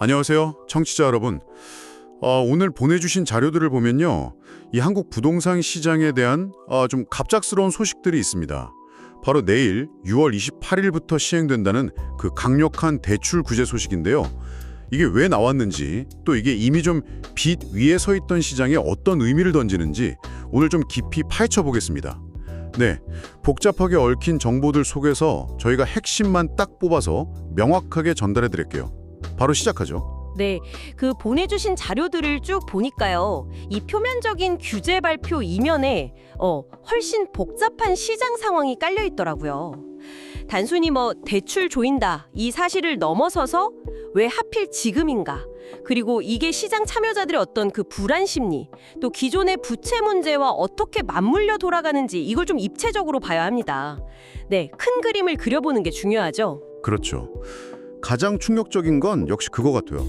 안녕하세요, 청취자 여러분. 어, 오늘 보내주신 자료들을 보면요, 이 한국 부동산 시장에 대한 어, 좀 갑작스러운 소식들이 있습니다. 바로 내일 6월 28일부터 시행된다는 그 강력한 대출 구제 소식인데요. 이게 왜 나왔는지, 또 이게 이미 좀빚 위에 서 있던 시장에 어떤 의미를 던지는지 오늘 좀 깊이 파헤쳐 보겠습니다. 네, 복잡하게 얽힌 정보들 속에서 저희가 핵심만 딱 뽑아서 명확하게 전달해 드릴게요. 바로 시작하죠. 네, 그 보내주신 자료들을 쭉 보니까요. 이 표면적인 규제 발표 이면에 어, 훨씬 복잡한 시장 상황이 깔려 있더라고요. 단순히 뭐 대출 조인다 이 사실을 넘어서서 왜 하필 지금인가? 그리고 이게 시장 참여자들의 어떤 그 불안 심리, 또 기존의 부채 문제와 어떻게 맞물려 돌아가는지 이걸 좀 입체적으로 봐야 합니다. 네, 큰 그림을 그려보는 게 중요하죠. 그렇죠. 가장 충격적인 건 역시 그거 같아요.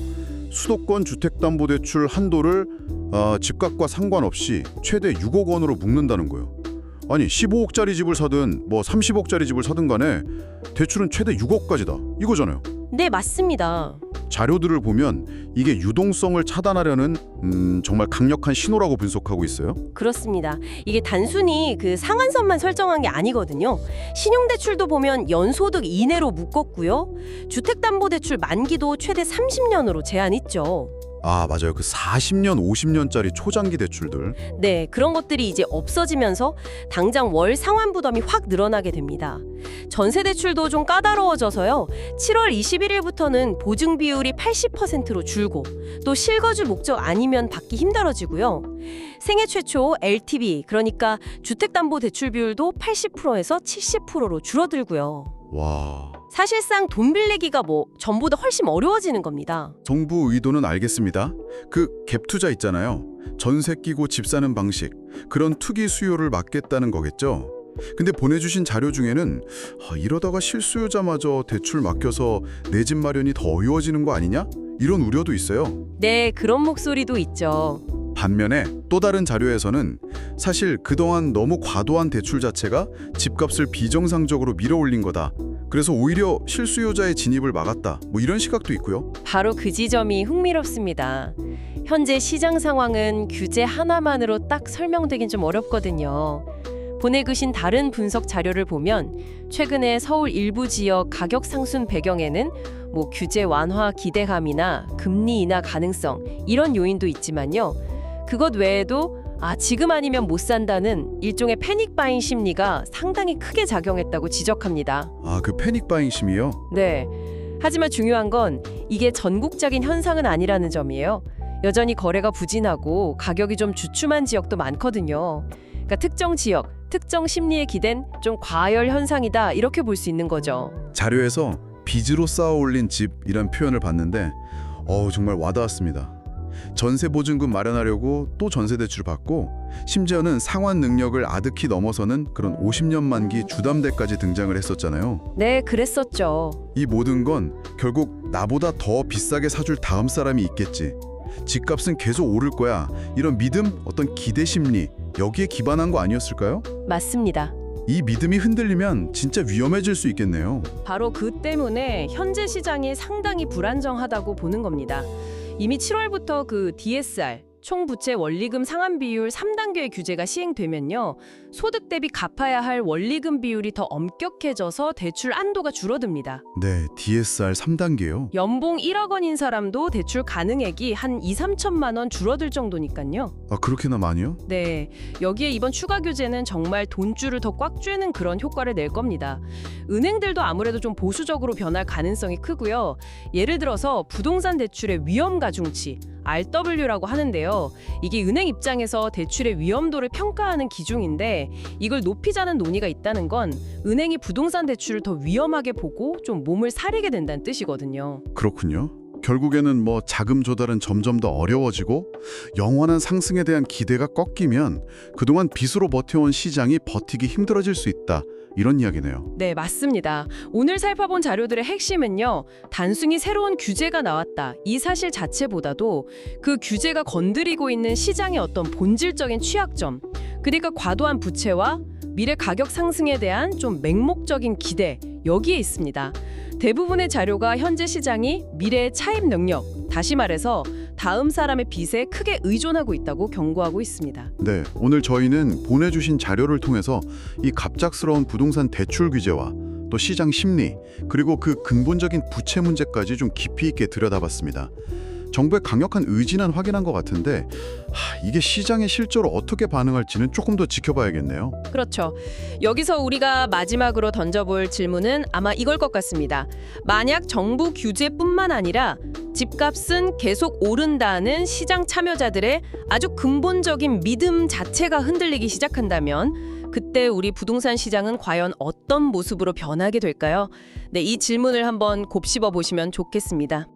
수도권 주택담보대출 한도를 어, 집값과 상관없이 최대 6억 원으로 묶는다는 거예요. 아니 15억짜리 집을 사든 뭐 30억짜리 집을 사든 간에 대출은 최대 6억까지다. 이거잖아요. 네, 맞습니다. 자료들을 보면 이게 유동성을 차단하려는 음, 정말 강력한 신호라고 분석하고 있어요. 그렇습니다. 이게 단순히 그 상한선만 설정한 게 아니거든요. 신용대출도 보면 연소득 이내로 묶었고요. 주택담보대출 만기도 최대 30년으로 제한 있죠. 아 맞아요. 그 40년, 50년짜리 초장기 대출들. 네, 그런 것들이 이제 없어지면서 당장 월 상환 부담이 확 늘어나게 됩니다. 전세 대출도 좀 까다로워져서요. 7월 21일부터는 보증 비율이 80%로 줄고 또 실거주 목적 아니면 받기 힘들어지고요. 생애 최초 LTV 그러니까 주택담보 대출 비율도 80%에서 70%로 줄어들고요. 와. 사실상 돈 빌리기가 뭐 전보다 훨씬 어려워지는 겁니다. 정부 의도는 알겠습니다. 그 갭 투자 있잖아요. 전세 끼고 집 사는 방식. 그런 투기 수요를 막겠다는 거겠죠. 근데 보내주신 자료 중에는 아, 이러다가 실수요자마저 대출 맡겨서 내 집 마련이 더 어려워지는 거 아니냐? 이런 우려도 있어요. 네, 그런 목소리도 있죠. 반면에 또 다른 자료에서는 사실 그동안 너무 과도한 대출 자체가 집값을 비정상적으로 밀어올린 거다. 그래서 오히려 실수요자의 진입을 막았다. 뭐 이런 시각도 있고요. 바로 그 지점이 흥미롭습니다. 현재 시장 상황은 규제 하나만으로 딱 설명되긴 좀 어렵거든요. 보내주신 다른 분석 자료를 보면 최근에 서울 일부 지역 가격 상승 배경에는 뭐 규제 완화 기대감이나 금리 인하 가능성 이런 요인도 있지만요. 그것 외에도 아 지금 아니면 못 산다는 일종의 패닉 바잉 심리가 상당히 크게 작용했다고 지적합니다. 아, 그 패닉 바잉 심이요? 네. 하지만 중요한 건 이게 전국적인 현상은 아니라는 점이에요. 여전히 거래가 부진하고 가격이 좀 주춤한 지역도 많거든요. 그러니까 특정 지역, 특정 심리에 기댄 좀 과열 현상이다 이렇게 볼 수 있는 거죠. 자료에서 빚으로 쌓아 올린 집이란 표현을 봤는데 어우 정말 와닿았습니다. 전세 보증금 마련하려고 또 전세 대출을 받고 심지어는 상환 능력을 아득히 넘어서는 그런 50년 만기 주담대까지 등장을 했었잖아요. 네, 그랬었죠. 이 모든 건 결국 나보다 더 비싸게 사줄 다음 사람이 있겠지. 집값은 계속 오를 거야. 이런 믿음, 어떤 기대 심리 여기에 기반한 거 아니었을까요? 맞습니다. 이 믿음이 흔들리면 진짜 위험해질 수 있겠네요. 바로 그 때문에 현재 시장이 상당히 불안정하다고 보는 겁니다. 이미 7월부터 그 DSR 총 부채 원리금 상환 비율 3단계의 규제가 시행되면요. 소득 대비 갚아야 할 원리금 비율이 더 엄격해져서 대출 안도가 줄어듭니다. 네, DSR 3단계요. 연봉 1억 원인 사람도 대출 가능액이 한 2, 3천만 원 줄어들 정도니까요. 아, 그렇게나 많이요? 네, 여기에 이번 추가 규제는 정말 돈줄을 더 꽉 쬐는 그런 효과를 낼 겁니다. 은행들도 아무래도 좀 보수적으로 변할 가능성이 크고요. 예를 들어서 부동산 대출의 위험 가중치 RW라고 하는데요. 이게 은행 입장에서 대출의 위험도를 평가하는 기준인데 이걸 높이자는 논의가 있다는 건 은행이 부동산 대출을 더 위험하게 보고 좀 몸을 사리게 된다는 뜻이거든요. 그렇군요. 결국에는 뭐 자금 조달은 점점 더 어려워지고 영원한 상승에 대한 기대가 꺾이면 그동안 빚으로 버텨온 시장이 버티기 힘들어질 수 있다. 이런 이야기네요. 네, 맞습니다. 오늘 살펴본 자료들의 핵심은요. 단순히 새로운 규제가 나왔다. 이 사실 자체보다도 그 규제가 건드리고 있는 시장의 어떤 본질적인 취약점, 그러니까 과도한 부채와 미래 가격 상승에 대한 좀 맹목적인 기대 여기에 있습니다. 대부분의 자료가 현재 시장이 미래의 차입 능력, 다시 말해서 다음 사람의 빚에 크게 의존하고 있다고 경고하고 있습니다. 네, 오늘 저희는 보내주신 자료를 통해서 이 갑작스러운 부동산 대출 규제와 또 시장 심리 그리고 그 근본적인 부채 문제까지 좀 깊이 있게 들여다봤습니다. 정부의 강력한 의지는 확인한 것 같은데 하, 이게 시장에 실제로 어떻게 반응할지는 조금 더 지켜봐야겠네요. 그렇죠. 여기서 우리가 마지막으로 던져볼 질문은 아마 이걸 것 같습니다. 만약 정부 규제뿐만 아니라 집값은 계속 오른다는 시장 참여자들의 아주 근본적인 믿음 자체가 흔들리기 시작한다면 그때 우리 부동산 시장은 과연 어떤 모습으로 변하게 될까요? 네, 이 질문을 한번 곱씹어 보시면 좋겠습니다.